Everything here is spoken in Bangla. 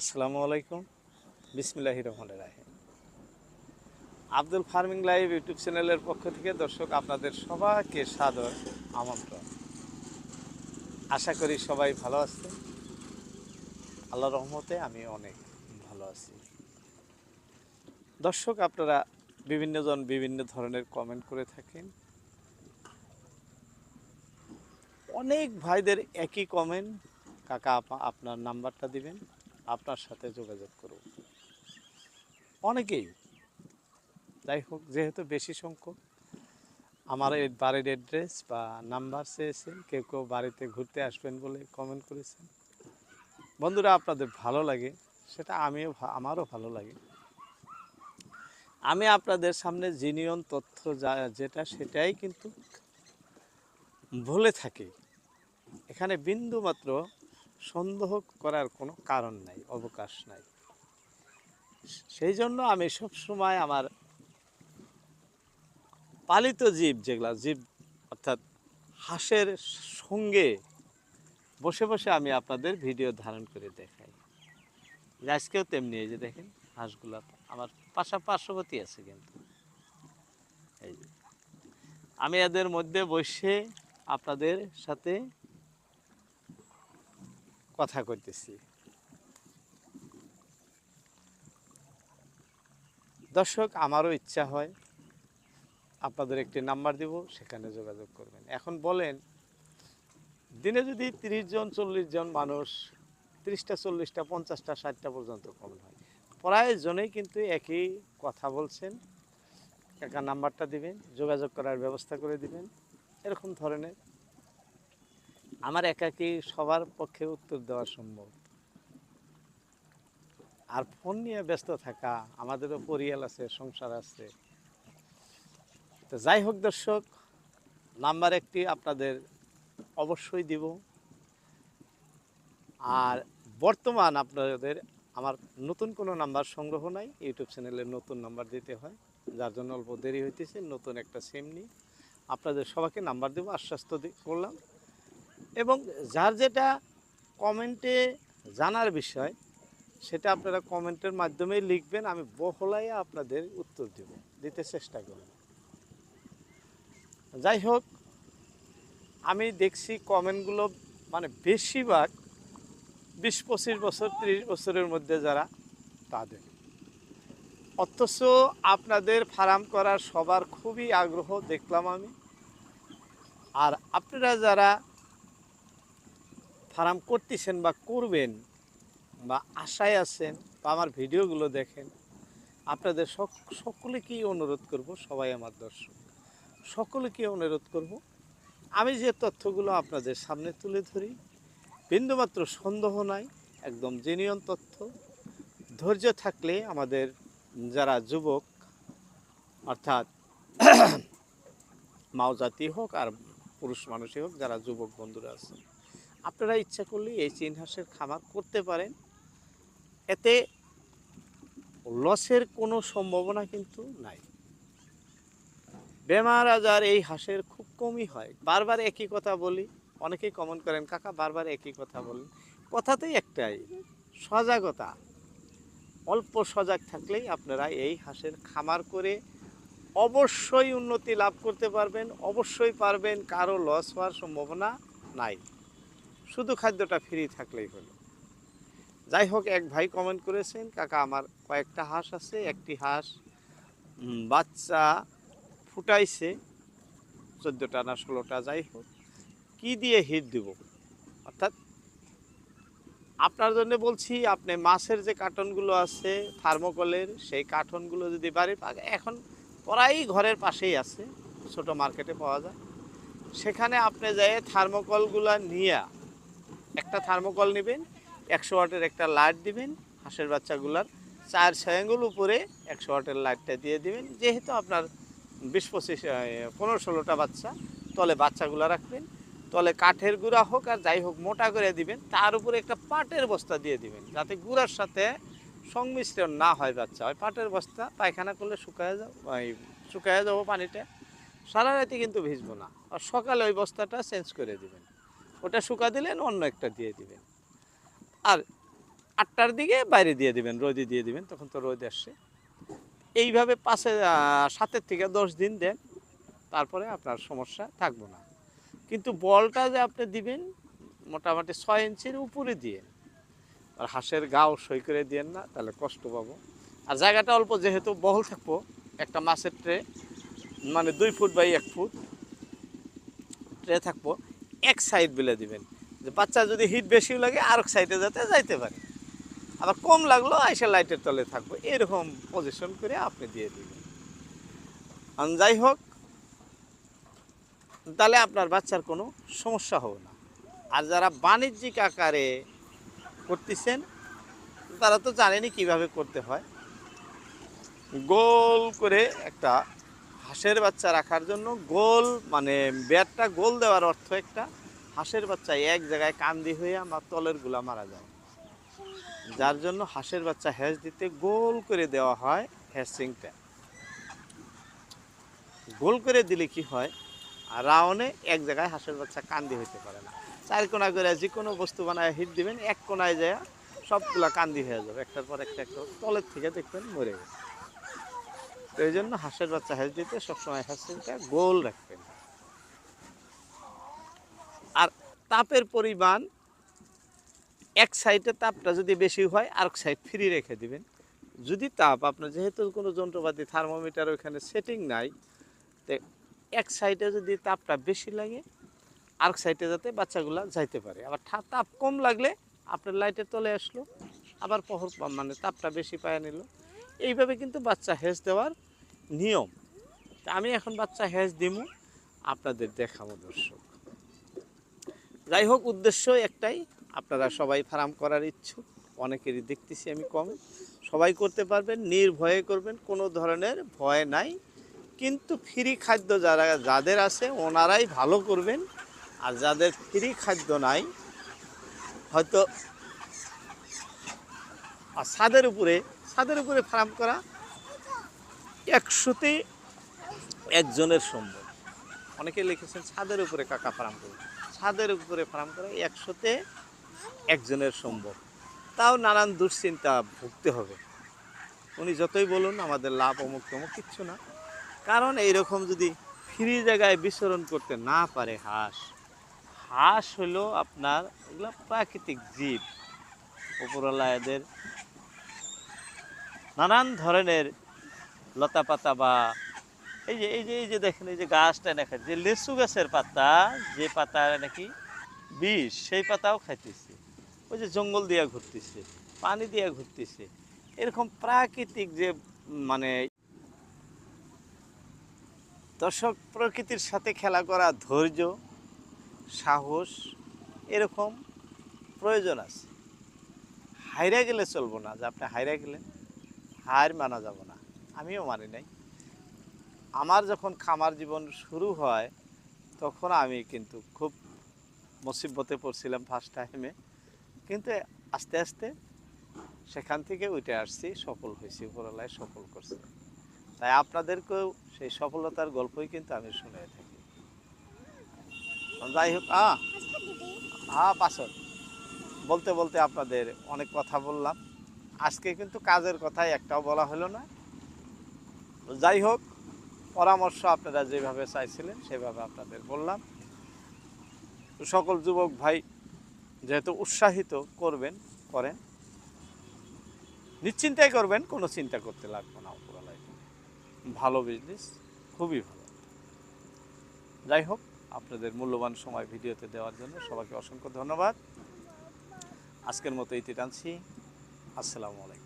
আসসালামু আলাইকুম। বিসমিল্লাহি রহমান রাহিম। আব্দুল ফার্মিং লাইভ ইউটিউব চ্যানেলের পক্ষ থেকে দর্শক, আপনাদের সবাইকে সাদর আমন্ত্রণ। আশা করি সবাই ভালো আছে আল্লাহ রহমতে আমি অনেক ভালো আছি। দর্শক, আপনারা বিভিন্নজন বিভিন্ন ধরনের কমেন্ট করে থাকেন। অনেক ভাইদের একই কমেন্ট কাকা আপনার নাম্বারটা দিবেন। আপনার সাথে যোগাযোগ করব অনেকেই। যাই হোক, যেহেতু বেশি সংখ্যক, আমার এই বাড়ির অ্যাড্রেস বা নাম্বার চেয়েছেন, কেউ কেউ বাড়িতে ঘুরতে আসবেন বলে কমেন্ট করেছেন। বন্ধুরা, আপনাদের ভালো লাগে, সেটা আমিও আমারও ভালো লাগে। আমি আপনাদের সামনে জিনিয়ন তথ্য যা, যেটা সেটাই কিন্তু বলে থাকি। এখানে বিন্দু মাত্র সন্দেহ করার কোনো কারণ নাই, অবকাশ নাই। সেই জন্য আমি সব সময় আমার পালিত জীব যেগুলা, জীব অর্থাৎ হাঁসের সঙ্গে বসে বসে আমি আপনাদের ভিডিও ধারণ করে দেখাই। আজকেও তেমনি, এই যে দেখেন হাঁসগুলা আমার পাশা, পার্শ্ববর্তী আছে কিন্তু। এই আমি এদের মধ্যে বসে আপনাদের সাথে কথা কইতেছি। দর্শক, আমারও ইচ্ছা হয় আপনাদের একটি নাম্বার দিব, সেখানে যোগাযোগ করবেন। এখন বলেন, দিনে যদি তিরিশ জন, চল্লিশ জন মানুষ, তিরিশটা, চল্লিশটা, পঞ্চাশটা, ষাটটা পর্যন্ত কম হয়, প্রায় জনেই কিন্তু একই কথা বলছেন, একা নাম্বারটা দিবেন, যোগাযোগ করার ব্যবস্থা করে দিবেন, এরকম ধরনের আমার একাকি সবার পক্ষে উত্তর দেওয়া সম্ভব। আর ফোন নিয়ে ব্যস্ত থাকা, আমাদেরও পরিয়াল আছে, সংসার আছে। তো যাই হোক দর্শক, নাম্বার একটি আপনাদের অবশ্যই দিব। আর বর্তমান আপনাদের আমার নতুন কোনো নাম্বার সংগ্রহ নাই, ইউটিউব চ্যানেলে নতুন নাম্বার দিতে হয়, যার জন্য অল্প দেরি হইতেছে, নতুন একটা সিম নিই। আপনাদের সবাইকে নাম্বার দেবো, আশ্বাস্ত করলাম। এবং যার যেটা কমেন্টে জানার বিষয়, সেটা আপনারা কমেন্টের মাধ্যমেই লিখবেন, আমি বহলাই আপনাদের উত্তর দেব, দিতে চেষ্টা করব। যাই হোক, আমি দেখছি কমেন্টগুলো মানে বেশিরভাগ বিশ পঁচিশ বছর, ত্রিশ বছরের মধ্যে যারা, তাদের। অথচ আপনাদের ফার্ম করার সবার খুবই আগ্রহ, দেখলাম আমি। আর আপনারা যারা ফার্ম করতেছেন বা করবেন বা আশায় আছেন বা আমার ভিডিওগুলো দেখেন, আপনাদের সক- সকলেকেই অনুরোধ করব, সবাই আমার দর্শক, সকলকে অনুরোধ করব, আমি যে তথ্যগুলো আপনাদের সামনে তুলে ধরি, বিন্দুমাত্র সন্দেহ নাই, একদম জেনিয়ন তথ্য। ধৈর্য থাকলে আমাদের যারা যুবক, অর্থাৎ মাও জাতি হোক আর পুরুষ মানুষই হোক, যারা যুবক বন্ধুরা আছেন আপনারা ইচ্ছা করলে এই চীন হাঁসের খামার করতে পারেন। এতে লসের কোনো সম্ভাবনা কিন্তু নাই। বেমার আজার এই হাঁসের খুব কমই হয়। বারবার একই কথা বলি, অনেকেই কমন করেন, কাকা, বারবার একই কথা বলেন। কথাতেই একটাই, সজাগতা। অল্প সজাগ থাকলেই আপনারা এই হাঁসের খামার করে অবশ্যই উন্নতি লাভ করতে পারবেন, অবশ্যই পারবেন, কারও লস হওয়ার সম্ভাবনা নাই। শুধু খাদ্যটা ফ্রি থাকলেই হলো। যাই হোক, এক ভাই কমেন্ট করেছেন, কাকা, আমার কয়েকটা হাঁস আছে, একটি হাঁস বাচ্চা ফুটাইছে, চোদ্দোটা না ষোলোটা, যাই হোক, কি দিয়ে হিট দিব? অর্থাৎ আপনার জন্য বলছি, আপনি মাছের যে কার্টনগুলো আছে, থার্মোকলের, সেই কার্টনগুলো যদি বাড়ির এখন প্রায়ই ঘরের পাশেই আছে, ছোট মার্কেটে পাওয়া যায়। সেখানে আপনি যেয়ে থার্মোকলগুলো নিয়ে একটা থার্মোকল নেবেন, একশো ওয়াটের একটা লাইট দিবেন, হাঁসের বাচ্চাগুলার চার ছয় আঙ্গুল উপরে একশো ওয়াটের লাইটটা দিয়ে দিবেন। যেহেতু আপনার বিশ পঁচিশ পনেরো ষোলোটা বাচ্চা, তলে বাচ্চাগুলো রাখবেন, তলে কাঠের গুঁড়া হোক আর যাই হোক মোটা করে দিবেন, তার উপরে একটা পাটের বস্তা দিয়ে দিবেন, যাতে গুঁড়ার সাথে সংমিশ্রণ না হয় বাচ্চা। ওই পাটের বস্তা, পায়খানা করলে শুকায় যাও শুকায় যাব পানিটা সারা রাতে কিন্তু ভিজবো না। আর সকালে ওই বস্তাটা চেঞ্জ করে দিবেন। ওটা শুকা দিলেন, অন্য একটা দিয়ে দিবেন। আর আটটার দিকে বাইরে দিয়ে দিবেন, রোদে দিয়ে দিবেন, তখন তো রোদ আসছে। এইভাবে পাশে সাতের থেকে দশ দিন দেন, তারপরে আপনার সমস্যা থাকব না। কিন্তু বলটা যে আপনি দিবেন, মোটামুটি ছয় ইঞ্চির উপরে দিয়ে। আর হাঁসের গাও সই করে দিয়েন না, তাহলে কষ্ট পাবো। আর জায়গাটা অল্প, যেহেতু বহল থাকব, একটা মাছের ট্রে মানে দুই ফুট বাই এক ফুট ট্রে থাকব এক সাইড বেলে দিবেন। যে বাচ্চা যদি হিট বেশি লাগে আর এক সাইডে যাতে যাইতে পারে। আবার কম লাগল, আইসা লাইটের তলে থাকব। এরকম পজিশন করে আপনি দিয়ে দিবেন। যাই হোক, তাহলে আপনার বাচ্চার কোনো সমস্যা হবে না। আর যারা বাণিজ্যিক আকারে করতেছেন, তারা তো জানেনি কীভাবে করতে হয়। গোল করে একটা হাঁসের বাচ্চা রাখার জন্য গোল মানে ব্যাটটা গোল দেওয়ার অর্থ একটা। হাঁসের বাচ্চা এক জায়গায় কান্দি হয়ে আমার তলেরগুলা মারা যায় যার জন্য হাঁসের বাচ্চা হ্যাস দিতে গোল করে দেওয়া হয় হ্যাসিংটা গোল করে দিলে কি হয়? আর রাউন্ডে এক জায়গায় হাঁসের বাচ্চা কান্দি হইতে পারে না। চার কোনা করে যে কোনো বস্তু বানায় হিট দিবেন, এক কোনায় যায় সবগুলা কান্দি হয়ে যাবে। একটার পর একটা একটা তলের থেকে দেখবেন মরে গেছে। তো এই জন্য হাঁসের বাচ্চা হ্যাস দিতে সবসময় হ্যাসিংটা গোল রাখবেন। আর তাপের পরিমাণ, এক সাইডে তাপটা যদি বেশি হয় আর এক সাইড ফ্রি রেখে দিবেন। যদি তাপ, আপনার যেহেতু কোনো যন্ত্রপাতি, থার্মোমিটার ওখানে সেটিং নাই, তো এক সাইডে যদি তাপটা বেশি লাগে আর এক সাইডে যাতে বাচ্চাগুলা যাইতে পারে। আবার তাপ কম লাগলে আপনার লাইটের তলে আসলো, আবার পহর মানে তাপটা বেশি পায় নিল। এইভাবে কিন্তু বাচ্চা হেজ দেওয়ার নিয়ম। আমি এখন বাচ্চা হেজ দিমু, আপনাদের দেখাবো দর্শক। যাই হোক, উদ্দেশ্য একটাই, আপনারা সবাই ফার্ম করার ইচ্ছুক, অনেকেরই দেখতেছি আমি কম। সবাই করতে পারবেন, নির্ভয়ে করবেন, কোনো ধরনের ভয় নাই। কিন্তু ফ্রি খাদ্য যারা, যাদের আছে, ওনারাই ভালো করবেন। আর যাদের ফ্রি খাদ্য নাই, হয়তো আর ছাদের উপরে ছাদের উপরে ফার্ম করা একশোতে একজনের সম্ভব। অনেকে লিখেছেন ছাদের উপরে কাকা ফার্ম করবে ছাদের উপরে ফার্ম করা একশোতে একজনের সম্ভব। তাও নানান দুশ্চিন্তা ভুগতে হবে। উনি যতই বলুন, আমাদের লাভ অমুক তমুক, কিচ্ছু না। কারণ এইরকম যদি ফ্রি জায়গায় বিচরণ করতে না পারে হাঁস হাঁস হলো আপনার এগুলো প্রাকৃতিক জীব। উপরওয়ালা এদের নানান ধরনের লতা পাতা বা এই যে এই যে এই যে দেখেন, এই যে গাছটা দেখেন যে লেসু গাছের পাতা, যে পাতা নাকি বিষ, সেই পাতাও খাইতেছে। ওই যে জঙ্গল দিয়া ঘুরতেছে, পানি দিয়া ঘুরতেছে। এরকম প্রাকৃতিক যে মানে দর্শক, প্রকৃতির সাথে খেলা করা ধৈর্য, সাহস, এরকম প্রয়োজন আছে। হাইরা গেলে চলবো না, যে আপনি হাইরা গেলেন। হার মানা যাব না। আমিও মানি নাই। আমার যখন খামার জীবন শুরু হয়, তখন আমি কিন্তু খুব মুসিবতে পড়ছিলাম ফার্স্ট টাইমে কিন্তু আস্তে আস্তে সেখান থেকে উঠে আসছি, সফল হয়েছি উপরলায় সফল করছি। তাই আপনাদেরকেও সেই সফলতার গল্পই কিন্তু আমি শুনে থাকি। যাই হোক আ হ্যাঁ পাশর বলতে বলতে আপনাদের অনেক কথা বললাম। আজকে কিন্তু কাজের কথাই একটাও বলা হলো না। যাই হোক, পরামর্শ আপনারা যেভাবে চাইছিলেন, সেভাবে আপনাদের বললাম। সকল যুবক ভাই যেহেতু উৎসাহিত করবেন, করেন। নিশ্চিন্তাই করবেন, কোনো চিন্তা করতে লাগবে না উপরওয়ালায়। ভালো বিজনেস খুবই ভালো। যাই হোক, আপনাদের মূল্যবান সময় ভিডিওতে দেওয়ার জন্য সবাইকে অসংখ্য ধন্যবাদ। আজকের মতো ইতি টানছি। আসসালামু আলাইকুম।